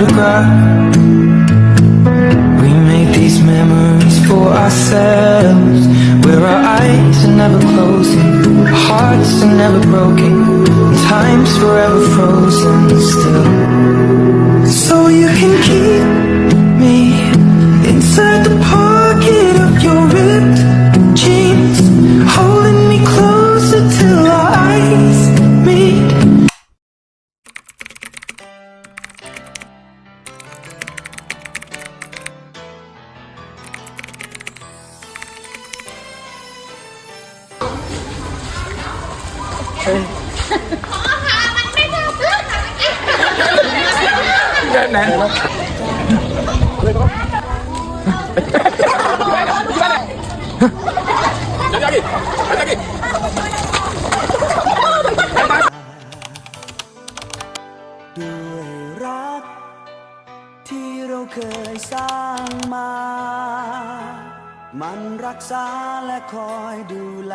photograph. We make these memories for ourselves, where our eyes are never closing, our hearts are never broken, and time's forever frozen still. So you can keep me inside ด้วยรัก ที่เราเคยสร้างมา มันรักษาและคอยดูแล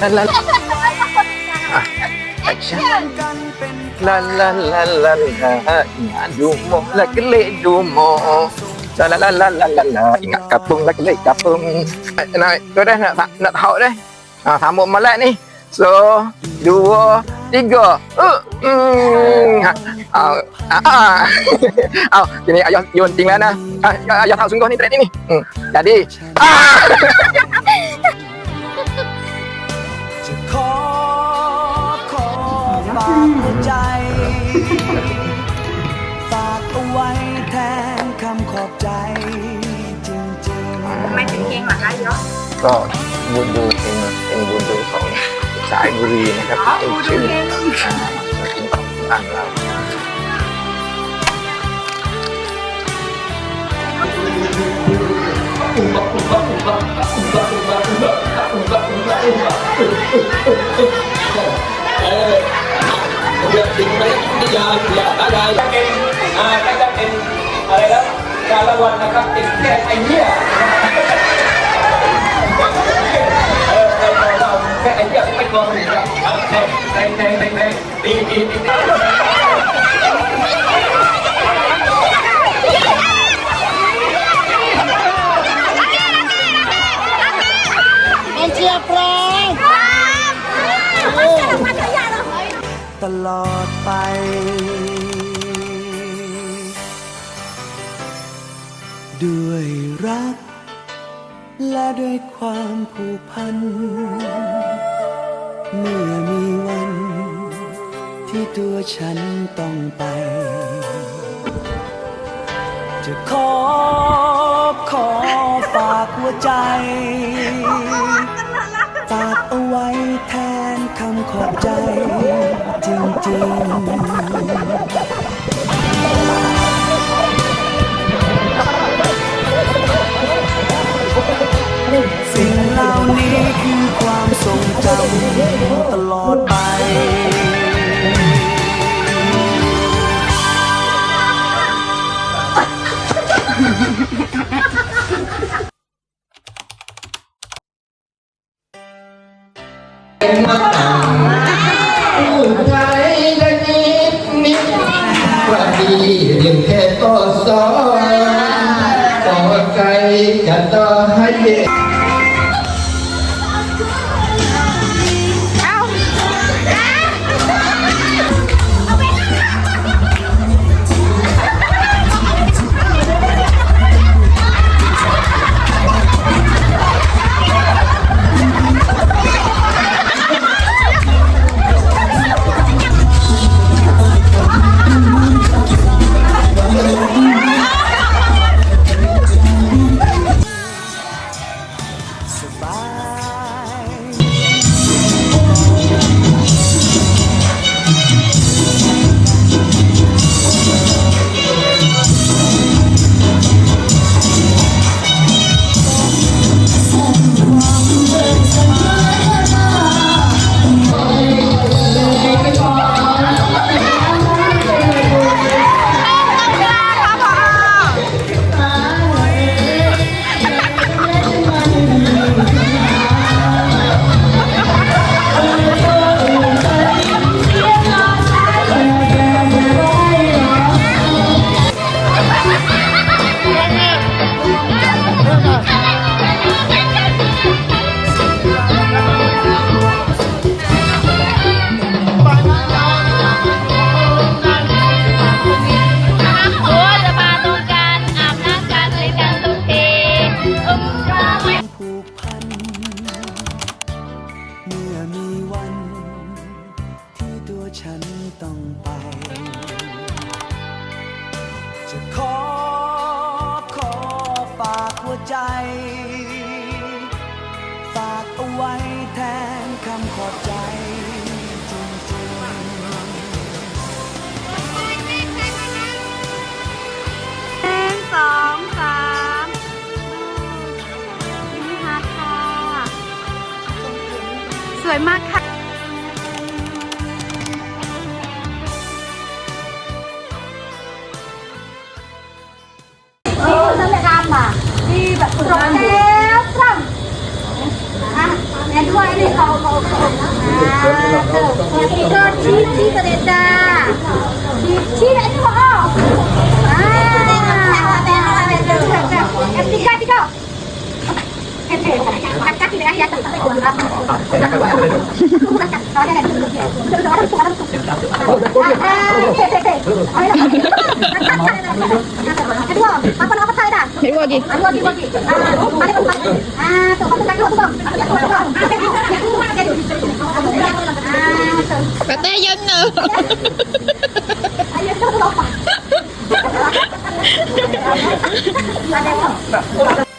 la la. La la la la la. La ingat dumo la kelek La la la la la la la. La ingat kapung la kelek kapung nak tu dah nak nak tahu dah ha sambung malat ni so dua tiga uh, mm. ah ah ah ah ini ayah yun tinggal nah ayah tahu sungguh ni track ni hmm. jadi ah ขอขอฝากหัวใจ ฝากเอาไว้แทนคำขอบใจ จริงทำไมถึงเพลงเหรอคะเยอะก็บูดูเป็นเป็นบูดูของสายบุรีนะครับอ๋อเป็นบูดูชื่อเพลงอ่าเป็นของบ้านเรา เป็นอ่าก็จะเป็นอะไรนะการรางวัลนะครับเป็นแค่ไอเดีย เออในของเราแค่ไอมตลอดไปด้วยรัก และด้วยความผูกพัน เมื่อมีวัน ที่ตัวฉันต้องไป จะขอขอฝากหัวใจ ฝากเอาไว้แทนคำขอบใจจริงๆสิ่งเหล่านี้คือความทรงจำตลอด ดนิดว่าดีเรียงแค่ก็สอนต่อไกลจะต่อ หัวใจ ฝากเอาไว้แทนคำขอบใจจริงๆหนึ่งสองสามยิ้มฮาร์ดค่ะ สวยมากค่ะ đi แบบตรงแล้วตรงอะแม่ด้วยนี่เขาเขาเขาอ่าเติมนี่ก็ชี้ชี้กระเด็นจ้าชี้ชี้แบบนี้พออ่าแม่แม่แม่แม่แม่แม่แม่ tiga tiga เฮ้เฮ้กัดกัดที่ไหน ya กัดไปก่อนครับกัดกัดกัดกัดกัด kedua apa nama saya dah Ibu lagi Ibu lagi lagi ah ada tempat ah tu masuk lagi tu bang Kata May wagi. Katayan na. Ayun na.